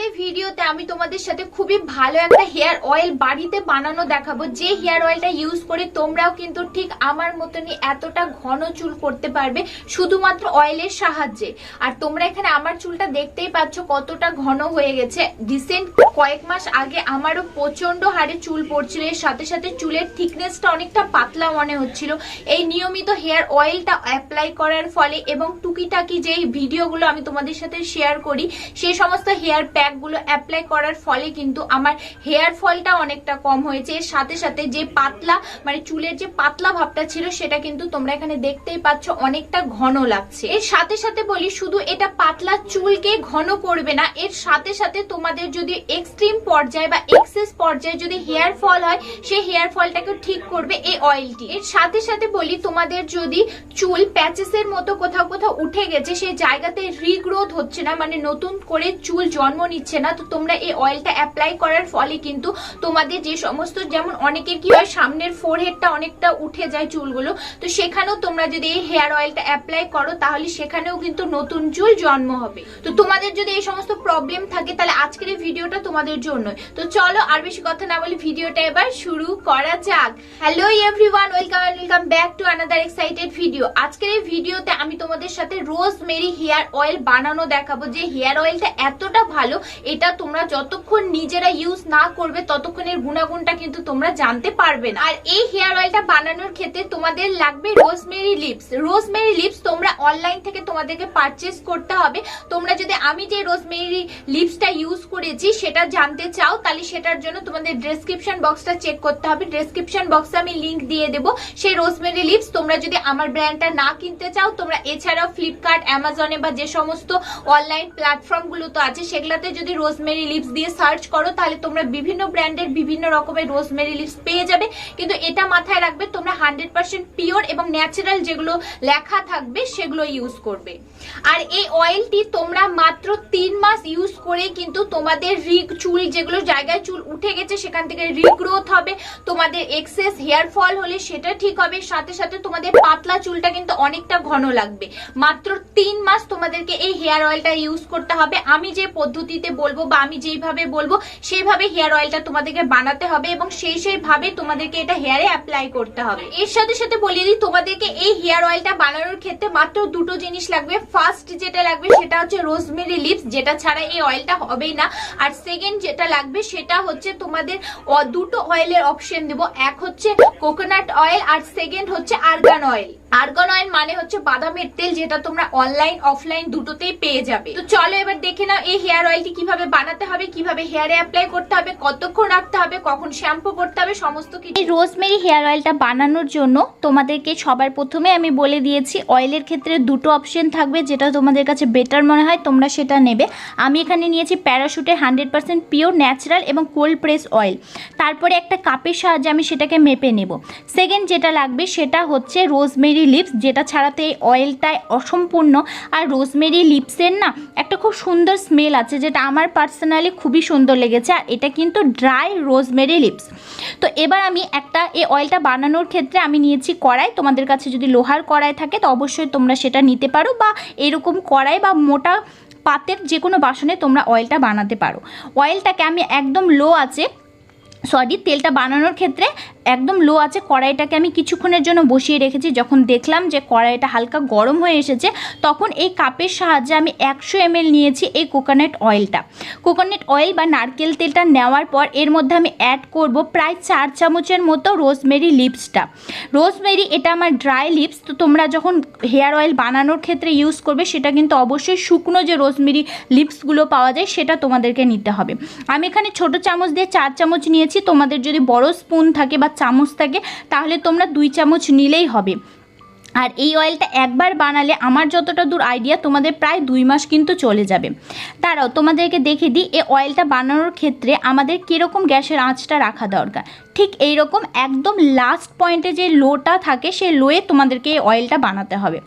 আজকের এই ভিডিওতে আমি তোমাদের সাথে খুবই ভালো একটা হেয়ার অয়েল বাড়িতে বানানো দেখাবো। যে হেয়ার অয়েলটা ইউজ করে তোমরাও কিন্তু ঠিক আমার মতনই এতটা ঘন চুল করতে পারবে, শুধুমাত্র অয়েলের সাহায্যে। আর তোমরা এখানে আমার চুলটা দেখতেই পাচ্ছ কতটা ঘন হয়ে গেছে। রিসেন্ট কয়েক মাস আগে আমারও প্রচণ্ড হারে চুল পড়ছিল, এর সাথে সাথে চুলের থিকনেসটা অনেকটা পাতলা মনে হচ্ছিল। এই নিয়মিত হেয়ার অয়েলটা অ্যাপ্লাই করার ফলে এবং টুকিটাকি যে ভিডিওগুলো আমি তোমাদের সাথে শেয়ার করি সেই সমস্ত হেয়ার প্যাকগুলো অ্যাপ্লাই করার ফলে কিন্তু আমার হেয়ার ফলটা অনেকটা কম হয়েছে। এর সাথে সাথে যে পাতলা মানে চুলের যে পাতলা ভাবটা ছিল, সেটা কিন্তু তোমরা এখানে দেখতেই পাচ্ছ অনেকটা ঘন লাগছে। এর সাথে সাথে বলি, শুধু এটা পাতলা চুলকে ঘন করবে না, এর সাথে সাথে তোমাদের যদি এক্সট্রিম পর্যায়ে বা এক্সেস পর্যায়ে যদি হেয়ার ফল হয় সেই হেয়ার ফলটাকে ঠিক করবে এই অয়েলটি এর সাথে সাথে বলি, তোমাদের যদি চুল প্যাচেসের মতো কোথাও কোথাও উঠে গেছে সেই জায়গাতে রিগ্রোথ হচ্ছে না মানে নতুন করে চুল জন্ম নিচ্ছে না, তো তোমরা এই অয়েলটা অ্যাপ্লাই করার ফলে কিন্তু তোমাদের যে সমস্ত যেমন অনেকের কি হয়, সামনের ফোরহেডটা অনেকটা উঠে যায় চুলগুলো, তো সেখানেও তোমরা যদি এই হেয়ার অয়েলটা অ্যাপ্লাই করো, তাহলে সেখানেও কিন্তু নতুন চুল জন্ম হবে। তো তোমাদের যদি এই সমস্ত প্রবলেম থাকে, তাহলে আজকের এই ভিডিওটা তোমাদের জন্য তো চলো আর বেশি কথা না বলে ভিডিওটা এবার শুরু করা যাক। Hello everyone welcome welcome back to another excited video আজকের এই ভিডিওতে আমি তোমাদের সাথে রোজ মেরি হেয়ার অয়েল বানানো দেখাবো। যে হেয়ার অয়েলটা এতটা ভালো এটা তোমরা যতক্ষণ নিজেরা ইউজ না করবে, ততক্ষণের গুণাগুণটা কিন্তু তোমরা জানতে পারবে না। আর এই হেয়ার অয়েলটা বানানোর ক্ষেত্রে তোমাদের লাগবে রোজমেরি লিপস রোজমেরি লিপস তোমরা অনলাইন থেকে তোমাদেরকে পারচেস করতে হবে। তোমরা যদি আমি যে রোজমেরি লিপসটা ইউজ করেছি, সেটা জানতে চাও, তাহলে সেটার জন্য তোমাদের ডেসক্রিপশন বক্সটা চেক করতে হবে। ডেসক্রিপশন বক্সে আমি লিংক দিয়ে দেবো। সেই রোজমেরি লিপস তোমরা যদি আমার ব্র্যান্ডটা না কিনতে চাও, তোমরা এছাড়াও ফ্লিপকার্ট অ্যামাজনে বা যে সমস্ত অনলাইন প্ল্যাটফর্মগুলো তো আছে, সেগুলাতে যদি রোজমেরি লিপস দিয়ে সার্চ করো, তাহলে তোমরা বিভিন্ন ব্র্যান্ডের বিভিন্ন রকমের রোজমেরি লিপস পেয়ে যাবে। কিন্তু এটা মাথায় রাখবে, তোমরা হান্ড্রেড পার্সেন্ট পিওর এবং ন্যাচারাল যেগুলো লেখা থাকবে, সেগুলো ইউজ করবে। আর এই অয়েলটি তোমরা মাত্র তিন মাস ইউজ করে কিন্তু তোমাদের রিগ চুল যেগুলো জায়গায় চুল উঠে গেছে, সেখান থেকে রিগ্রোথ হবে। তোমাদের এক্সেস হেয়ার ফল হলে সেটা ঠিক হবে, সাথে সাথে তোমাদের পাতলা চুলটা কিন্তু অনেকটা ঘন লাগবে। মাত্র তিন মাস তোমাদেরকে এই হেয়ার অয়েলটা ইউজ করতে হবে। আমি যে পদ্ধতিতে বলব বা আমি যেইভাবে বলব, সেইভাবে হেয়ার অয়েলটা তোমাদেরকে বানাতে হবে এবং সেই সেইভাবে তোমাদেরকে এটা হেয়ারে অ্যাপ্লাই করতে হবে। এর সাথে সাথে বলিয়ে দিই, তোমাদেরকে এই হেয়ার অয়েলটা বানানোর ক্ষেত্রে মাত্র দুটো জিনিস লাগবে। ফার্স্ট যেটা লাগবে সেটা হচ্ছে রোজমেরি লিপস যেটা ছাড়া এই অয়েলটা হবেই না। আর সেকেন্ড যেটা লাগবে সেটা হচ্ছে তোমাদের দুটো অয়েলের অপশন দেবো। এক হচ্ছে কোকোনাট অয়েল আর সেকেন্ড হচ্ছে আর্গান অয়েল আর্গান অয়েল মানে হচ্ছে বাদামের তেল, যেটা তোমরা অনলাইন অফলাইন দুটোতেই পেয়ে যাবে। তো চলো এবার দেখে নাও, এই হেয়ার অয়েলটি কীভাবে বানাতে হবে, কীভাবে হেয়ারে অ্যাপ্লাই করতে হবে, কতক্ষণ রাখতে হবে, কখন শ্যাম্পু করতে হবে, সমস্ত কিছু। এই রোজমেরি হেয়ার অয়েলটা বানানোর জন্য তোমাদেরকে সবার প্রথমে আমি বলে দিয়েছি অয়েলের ক্ষেত্রে দুটো অপশন থাকবে যেটা তোমাদের কাছে বেটার মনে হয়, তোমরা সেটা নেবে। আমি এখানে নিয়েছি প্যারাশুটের হান্ড্রেড পার্সেন্ট পিওর ন্যাচারাল এবং কোল্ড প্রেস অয়েল তারপরে একটা কাপের সাহায্যে আমি সেটাকে মেপে নেব। সেকেন্ড যেটা লাগবে সেটা হচ্ছে রোজমেরি লিপস যেটা ছাড়াতে এই অয়েলটায় অসম্পূর্ণ। আর রোজমেরি লিপসের না একটা খুব সুন্দর স্মেল আছে, যেটা আমার পার্সোনালি খুবই সুন্দর লেগেছে আর এটা কিন্তু ড্রাই রোজমেরি লিপস তো এবার আমি একটা এই অয়েলটা বানানোর ক্ষেত্রে আমি নিয়েছি কড়াই। তোমাদের কাছে যদি লোহার কড়াই থাকে, তো অবশ্যই তোমরা সেটা নিতে পারো বা এরকম কড়াই বা মোটা পাতের যে কোনো বাসনে তোমরা অয়েলটা বানাতে পারো। অয়েলটাকে আমি একদম লো আছে সরি তেলটা বানানোর ক্ষেত্রে একদম লো আছে, কড়াইটাকে আমি কিছুক্ষণের জন্য বসিয়ে রেখেছি। যখন দেখলাম যে কড়াইটা হালকা গরম হয়ে এসেছে, তখন এই কাপের সাহায্যে আমি একশো এমএল নিয়েছি এই কোকোনাট অয়েলটা কোকোনাট অয়েল বা নারকেল তেলটা নেওয়ার পর এর মধ্যে আমি অ্যাড করব প্রায় চার চামচের মতো রোজমেরি লিপসটা রোজমেরি এটা আমার ড্রাই লিপস তো তোমরা যখন হেয়ার অয়েল বানানোর ক্ষেত্রে ইউজ করবে, সেটা কিন্তু অবশ্যই শুকনো যে রোজমেরি লিপসগুলো পাওয়া যায়, সেটা তোমাদেরকে নিতে হবে। আমি এখানে ছোট চামচ দিয়ে চার চামচ নিয়েছি, তোমাদের যদি বড় স্পুন থাকে বা চামচ থাকে তাহলে তোমরা দুই চামচ নিলেই হবে। আর এই অয়েলটা একবার বানালে আমার যতটা দূর আইডিয়া তোমাদের প্রায় দুই মাস কিন্তু চলে যাবে। তারাও তোমাদেরকে দেখে দিই, এই অয়েলটা বানানোর ক্ষেত্রে আমাদের কীরকম গ্যাসের আঁচটা রাখা দরকার। ঠিক এই রকম একদম লাস্ট পয়েন্টে যে লোটা থাকে সেই লোয়ে তোমাদেরকে এই অয়েলটা বানাতে হবে।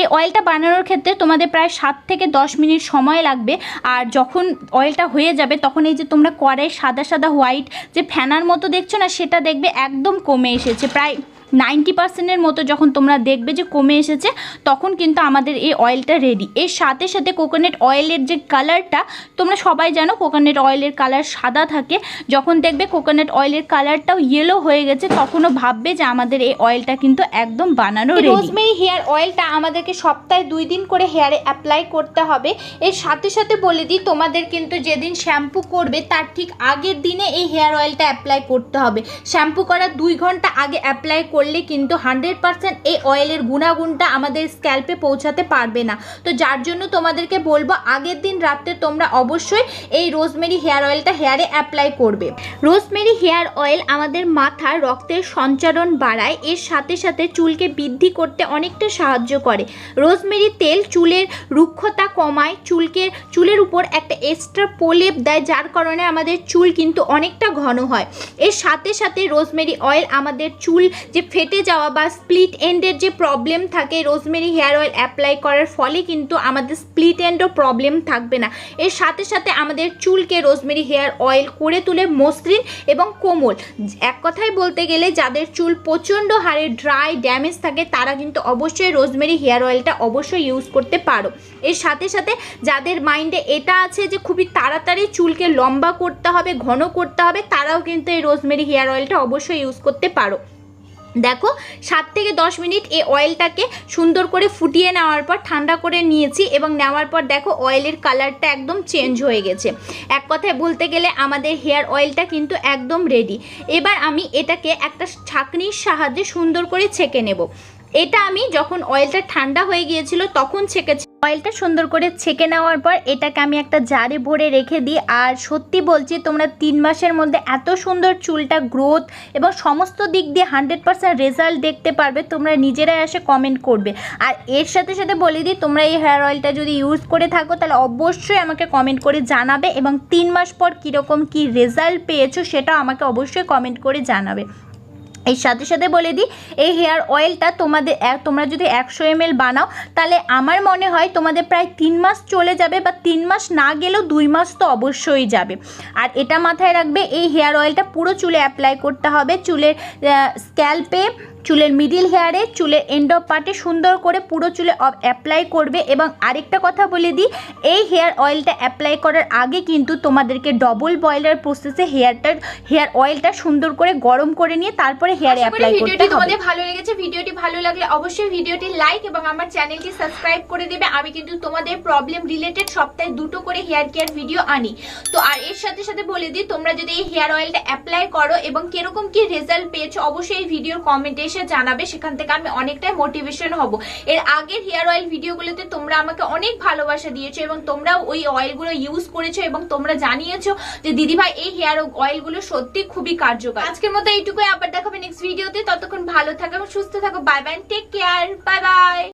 এই অয়েলটা বানানোর ক্ষেত্রে তোমাদের প্রায় সাত থেকে দশ মিনিট সময় লাগবে। আর যখন অয়েলটা হয়ে যাবে, তখন এই যে তোমরা কড়াই সাদা সাদা হোয়াইট যে ফ্যানার মতো দেখছ না, সেটা দেখবে একদম কমে এসেছে। প্রায় নাইনটি পার্সেন্টের মতো যখন তোমরা দেখবে যে কমে এসেছে তখন কিন্তু আমাদের এই অয়েলটা রেডি এর সাথে সাথে কোকোনাট অয়েলের যে কালারটা তোমরা সবাই জানো কোকোনাট অয়েলের কালার সাদা থাকে। যখন দেখবে কোকোনাট অয়েলের কালারটাও ইয়েলো হয়ে গেছে তখনও ভাববে যে আমাদের এই অয়েলটা কিন্তু একদম বানানো রোজমেরি হেয়ার অয়েলটা আমাদেরকে সপ্তাহে দুই দিন করে হেয়ারে অ্যাপ্লাই করতে হবে। এর সাথে সাথে বলে দিই তোমাদের কিন্তু যেদিন শ্যাম্পু করবে তার ঠিক আগের দিনে এই হেয়ার অয়েলটা অ্যাপ্লাই করতে হবে। শ্যাম্পু করার দুই ঘণ্টা আগে অ্যাপ্লাই করলে কিন্তু হান্ড্রেড পারসেন্ট এই অয়েলের গুণাগুণটা আমাদের স্ক্যাল্পে পৌঁছাতে পারবে না। তো যার জন্য তোমাদেরকে বলব, আগের দিন রাত্রে তোমরা অবশ্যই এই রোজমেরি হেয়ার অয়েলটা হেয়ারে অ্যাপ্লাই করবে। রোজমেরি হেয়ার অয়েল আমাদের মাথার রক্তের সঞ্চারণ বাড়ায়, এর সাথে সাথে চুলকে বৃদ্ধি করতে অনেকটা সাহায্য করে। রোজমেরি তেল চুলের রুক্ষতা কমায়, চুলকে, চুলের উপর একটা এক্সট্রা প্রলেপ দেয়, যার কারণে আমাদের চুল কিন্তু অনেকটা ঘন হয়। এর সাথে সাথে রোজমেরি অয়েল আমাদের চুল যে ফেটে যাওয়া বা স্প্লিট এন্ডের যে প্রবলেম থাকে রোজমেরি হেয়ার অয়েল অ্যাপ্লাই করার ফলে কিন্তু আমাদের স্প্লিট এন্ডও প্রবলেম থাকবে না। এর সাথে সাথে আমাদের চুলকে রোজমেরি হেয়ার অয়েল করে তুলে মসৃণ এবং কোমল। এক কথায় বলতে গেলে যাদের চুল প্রচণ্ড হারে ড্রাই ড্যামেজ থাকে, তারা কিন্তু অবশ্যই রোজমেরি হেয়ার অয়েলটা অবশ্যই ইউজ করতে পারো। এর সাথে সাথে যাদের মাইন্ডে এটা আছে যে খুবই তাড়াতাড়ি চুলকে লম্বা করতে হবে, ঘন করতে হবে, তারাও কিন্তু এই রোজমেরি হেয়ার অয়েলটা অবশ্যই ইউজ করতে পারো। দেখো, সাত থেকে দশ মিনিট এই অয়েলটাকে সুন্দর করে ফুটিয়ে নেওয়ার পর ঠান্ডা করে নিয়েছি এবং নেওয়ার পর দেখো অয়েলের কালারটা একদম চেঞ্জ হয়ে গেছে। এক কথায় বলতে গেলে আমাদের হেয়ার অয়েলটা কিন্তু একদম রেডি এবার আমি এটাকে একটা ছাঁকনির সাহায্যে সুন্দর করে ছেঁকে নেব। এটা আমি যখন অয়েলটা ঠান্ডা হয়ে গিয়েছিল তখন ছেঁকেছি। অয়েলটা সুন্দর করে ছেঁকে নেওয়ার পর এটাকে আমি একটা জারে ভরে রেখে দিই। আর সত্যি বলছি, তোমরা তিন মাসের মধ্যে এত সুন্দর চুলটা গ্রোথ এবং সমস্ত দিক দিয়ে হান্ড্রেড পার্সেন্ট রেজাল্ট দেখতে পারবে, তোমরা নিজেরাই এসে কমেন্ট করবে। আর এর সাথে সাথে বলে দিই, তোমরা এই হেয়ার অয়েলটা যদি ইউজ করে থাকো, তাহলে অবশ্যই আমাকে কমেন্ট করে জানাবে এবং তিন মাস পর কীরকম কী রেজাল্ট পেয়েছ সেটা আমাকে অবশ্যই কমেন্ট করে জানাবে। এর সাথে সাথে বলে দিই, এই হেয়ার অয়েলটা তোমাদের তোমরা যদি একশো এম বানাও, তাহলে আমার মনে হয় তোমাদের প্রায় তিন মাস চলে যাবে বা তিন মাস না গেলেও দুই মাস তো অবশ্যই যাবে। আর এটা মাথায় রাখবে, এই হেয়ার অয়েলটা পুরো চুলে অ্যাপ্লাই করতে হবে, চুলের স্ক্যাল্পে চুলের মিডিল হেয়ারে চুলের এন্ড অফ পার্টে সুন্দর করে পুরো চুলে অ্যাপ্লাই করবে এবং আরেকটা কথা বলে দিই এই হেয়ার অয়েলটা অ্যাপ্লাই করার আগে কিন্তু তোমাদেরকে ডবল বয়লার প্রসেসে হেয়ারটার হেয়ার অয়েলটা সুন্দর করে গরম করে নিয়ে তারপরে হেয়ারে অ্যাপ্লাই করতে ভিডিওটি হবে। তোমাদের ভালো লেগেছে। ভিডিওটি ভালো লাগলে অবশ্যই ভিডিওটি লাইক এবং আমার চ্যানেলটি সাবস্ক্রাইব করে দেবে। আমি কিন্তু তোমাদের প্রবলেম রিলেটেড সপ্তাহে দুটো করে হেয়ার কেয়ার ভিডিও আনি। তো আর এর সাথে সাথে বলে দিই তোমরা যদি এই হেয়ার অয়েলটা অ্যাপ্লাই করো এবং কীরকম কি রেজাল্ট পেয়েছ অবশ্যই এই ভিডিওর কমেন্টে এসে জানাবে, সেখান থেকে আমি অনেকটাই মোটিভেশন হব। এর আগের হেয়ার অয়েল ভিডিওগুলোতে তোমরা আমাকে অনেক ভালোবাসা দিয়েছ এবং তোমরা ওই অয়েলগুলো ইউজ করেছ এবং তোমরা জানিয়েছো যে, দিদিভাই, এই হেয়ার অয়েলগুলো সত্যি খুবই কার্যকর। আজকের মতো এইটুকুই, আবার দেখাবে নেক্সট ভিডিওতে ততক্ষণ ভালো থাকো এবং সুস্থ থাকো। Bye bye take care bye bye